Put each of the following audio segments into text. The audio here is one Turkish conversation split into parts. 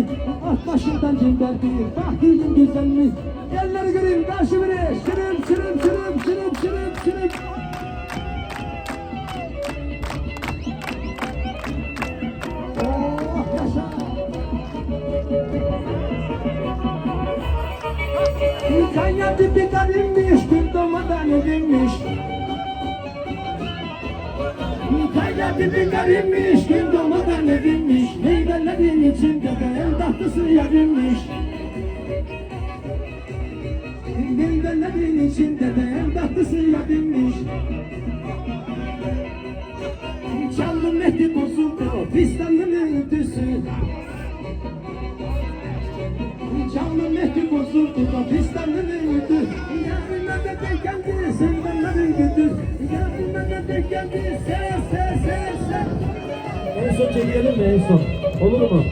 mi? At başından cinderdi. Bak yüzün güzel mi? Elleri göreyim karşı biri. Şırım şırım şırım şırım şırım şırım. Oh yaşa. Kanya tipi karinmiş, gün doğmadan edilmiş. Kaya tipi karinmiş, gün doğmadan edilmiş. Meyvelerin içinde de en tatlısı yarinmiş. Meyvelerin içinde de en tatlısı yarinmiş. Çaldı mehdi bozuldu, fistanının ötüsü. Son çekelim mi en son? Olur mu?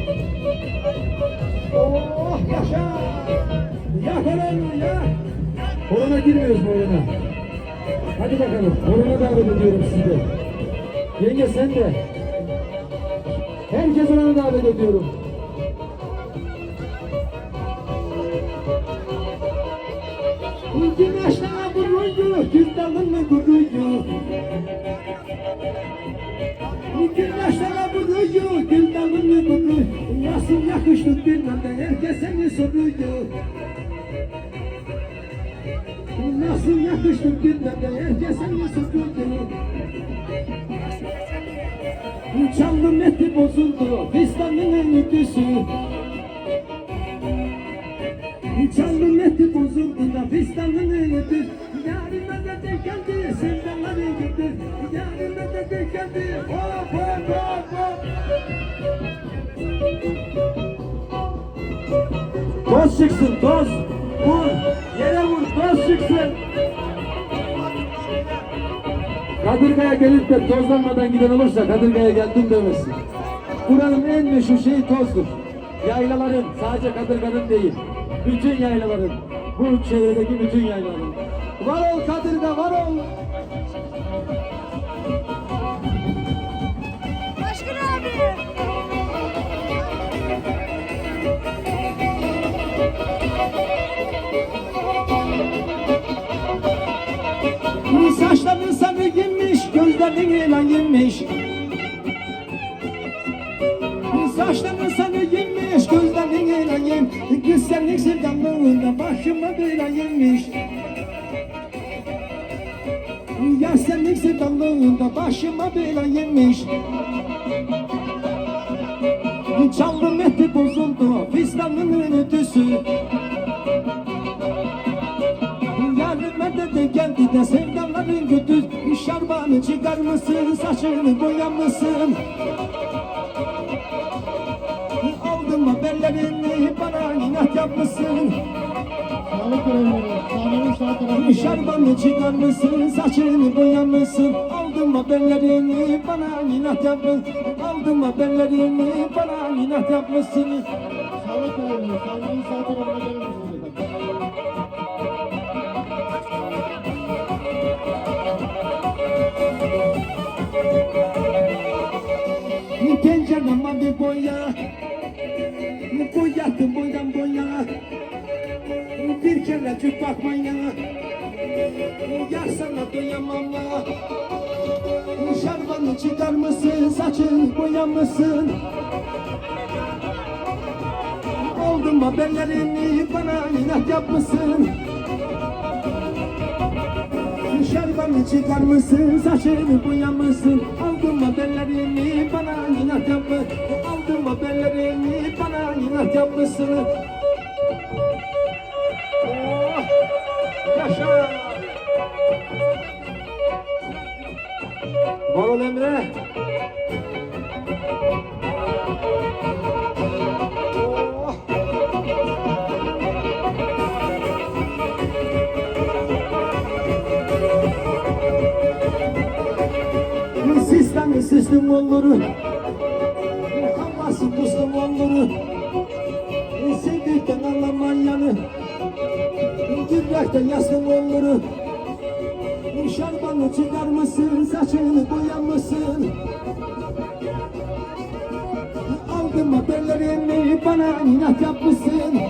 Oh yaşa! Ya korona ya! Korona girmiyoruz mu oyuna? Hadi bakalım. Korona davet ediyorum sizi. Yenge sen de. Herkes ona davet ediyorum. Güneşten dalını vuruyor. Güneşten vuruyor, gül dalını vuruyor. Nasıl yakıştık bilmem de herkes seni soruyor. Nasıl yakıştık bilmem de herkes seni soruyor. Çaldım eti bozuldu, fistanının ütüsü. Çaldım eti bozuldu da de de hop Toz çıksın toz Vur yere vur toz çıksın Kadırga'ya gelip de tozlanmadan giden olursa Kadırga'ya geldim demesin. Buranın en meşhur şeyi tozdur. Yaylaların, sadece Kadırga'nın değil. Bütün yaylaların, bu çevredeki bütün yaylaların. Var ol Kadırga, var ol. Başkan abi. Saçların sarı girmiş, gözlerin ilan girmiş. Saçların sarı girmiş, gözlerin ilan girmiş. Güzellik sevdalığında başıma bela girmiş. Ya senlik sevdalığında başıma bela girmiş. Çaldım eti bozuldu, fistanının ötüsü. Yardıma da de geldi de sevdaların götür Şarbanı çıkar mısın saçını boyar mısın Aldın mı bellerini bana inat yapmışsın Sağlık görevlileri, sahnenin sağ tarafında Şarbanı çıkar mısın saçını boyar mısın Aldın mı bellerini bana inat yapmışsın. Aldın mı bellerini bana inat yapmışsın. Sağlık görevlileri, sahnenin sağ tarafına gelir misiniz efendim? Bir boya. Boyadım boydan boya Bir kerecik bakmaya Yarsana duyamam ya Şarvanı çıkar mısın Saçını boyar mısın Oldu mu bellerini bana inat yapmışsın? Şarbanı çıkar mısın, saçını boyar Havası pustum olur Sevdikten anlamayanı Yürekten yastım olur Şarbanı çıkar mısın Saçını Aldın Aldım haberlerini bana inat yapmışsın.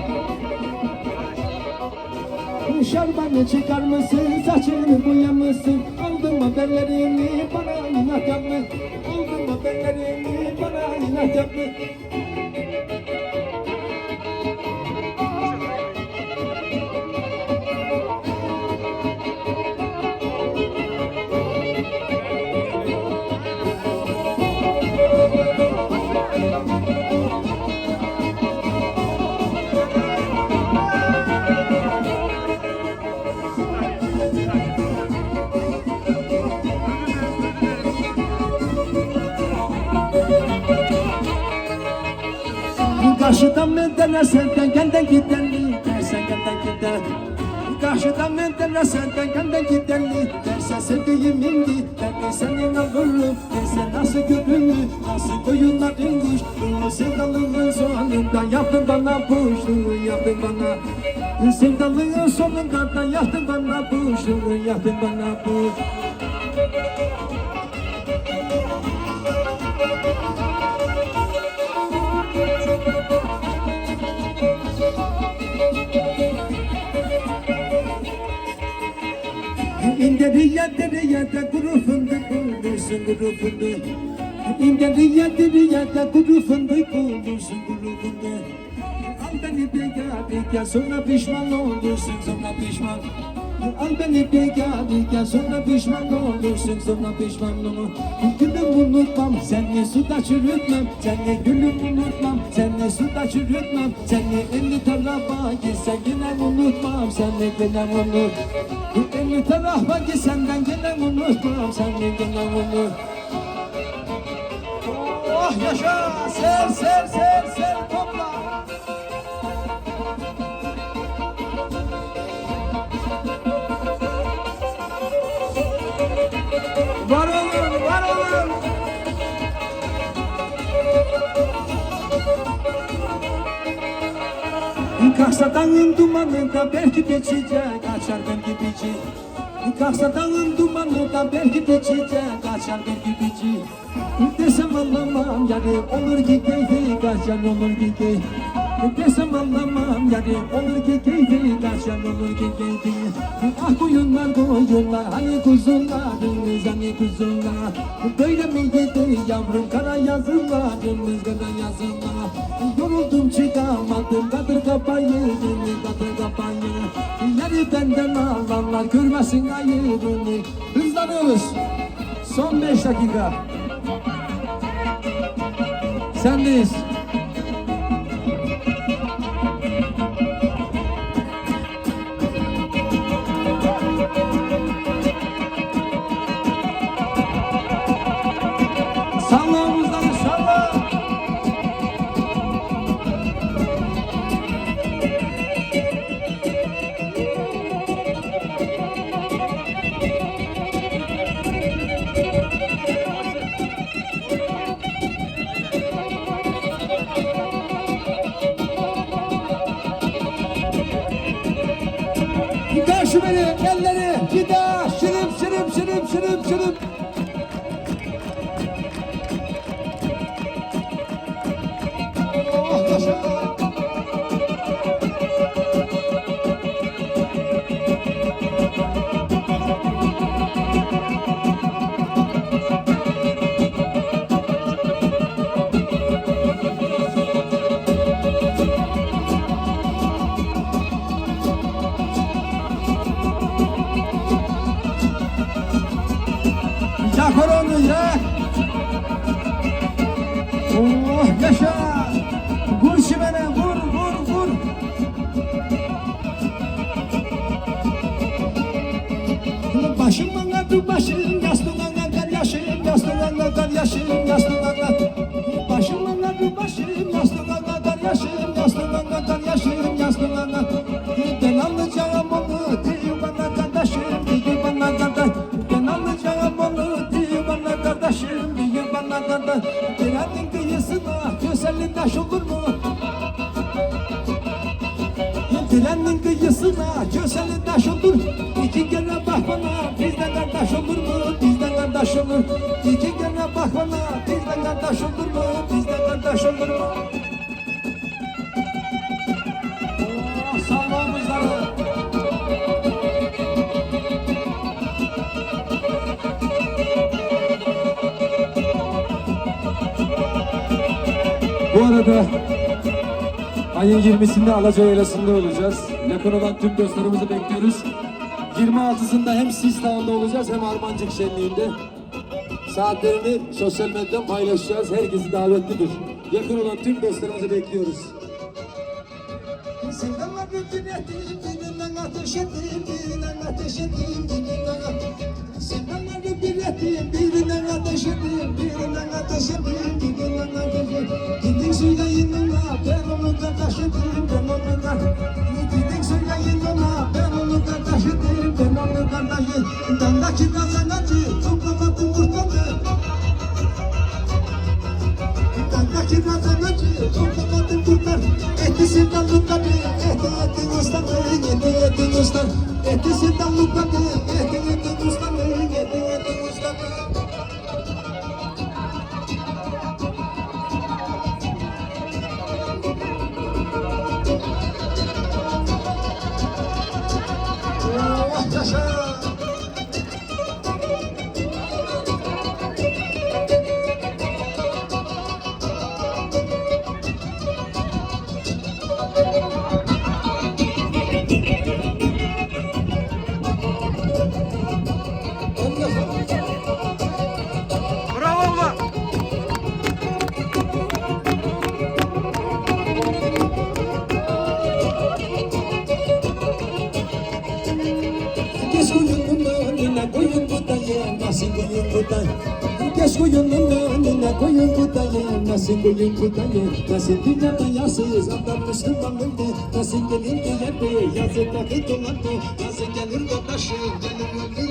Şarbanı çıkar mısın saçını boyamışsın Aldım haberlerini bana inat yapmış Aldım haberlerini bana inat yapmış Karşıdan ben denersen ben kenden giden dersen kenden gider. Karşıdan ben denersen ben kenden giden dersen sevdiğim indi ben senin alırım dersen nasıl görünür nasıl koyunların kuş Bu sevdalığın sonunda yaptın bana puşluğu yaptın bana. Sevdalığın sonunda da yaptın bana puşluğu yaptın bana puş İndiriye diriye de kuru fındık bulursun kuru fındık İndiriye diriye de kuru fındık bulursun kuru fındık Al beni de gel gel sonra pişman olursun sonra pişman Al beni gel gel sonra pişman olursun sonra pişman olur. Gülüm unutmam seni suda çürütmem Seni gülüm unutmam seni suda çürütmem Seni elli tarafa gitsen yine unutmam Seni yine unut Elli tarafa gitsen ben yine unutmam Seni yine unut Oh yaşa! Ser ser ser ser Kalksa dağın dumanında belki geçecek Kaçar belki bici Kalksa dağın dumanında belki geçecek Kaçar belki bici Desem anlamam yani olur ki keyfi Kaçar olur ki keyfi Desem anlamam yani olur ki keyfi Kaçar olur ki keyfi. Ah koyunlar koyunlar hani kuzularımız hani kuzular Böyle mi yedi yavrum kara yazılarımız kara yazılar. Yoruldum çıkamadım kadır kapayı kadır kapayı. Yeri benden alanlar görmesin ayırını. Hızlanıyoruz. Son beş dakika. Sendeyiz şırım şırım Onu yak. Oh yaşa. Vur şimene vur vur vur. Başım ağrıdı başım yastığına kadar yaşım yastığına kadar yaşım yastığına İki kere bak bana bizden kardeş olur mu? Bizden kardeş olur İki kere bak bana bizden kardeş olur mu? Bizden kardeş olur mu? Oh. Bu arada ayın 20'sinde Alaca Yaylası'nda olacağız. Yakın olan tüm dostlarımızı bekliyoruz. 26'sında hem Sistav'da olacağız hem Armancık Şenliği'nde. Saatlerini sosyal medyadan paylaşacağız. Herkesi davetlidir. Yakın olan tüm dostlarımızı bekliyoruz. Sevdamla bütün ettiğim dilinden ateş ettiğim dilinden ateş ettiğim dilinden Sevdamla bütün ettiğim dilinden ateş ettiğim dilinden ateş ettiğim dilinden ateş ettiğim Gittin söyleyin ona ben onu da taşıdım ben onu da Thank you. Koyun budayı Kes kuyunun önüne koyun budayı nasıl koyun budayı Nasıl dünyada yasız adam Müslümanındı Nasıl gelir de yerde yazı takı dolandı? Nasıl gelir de gelir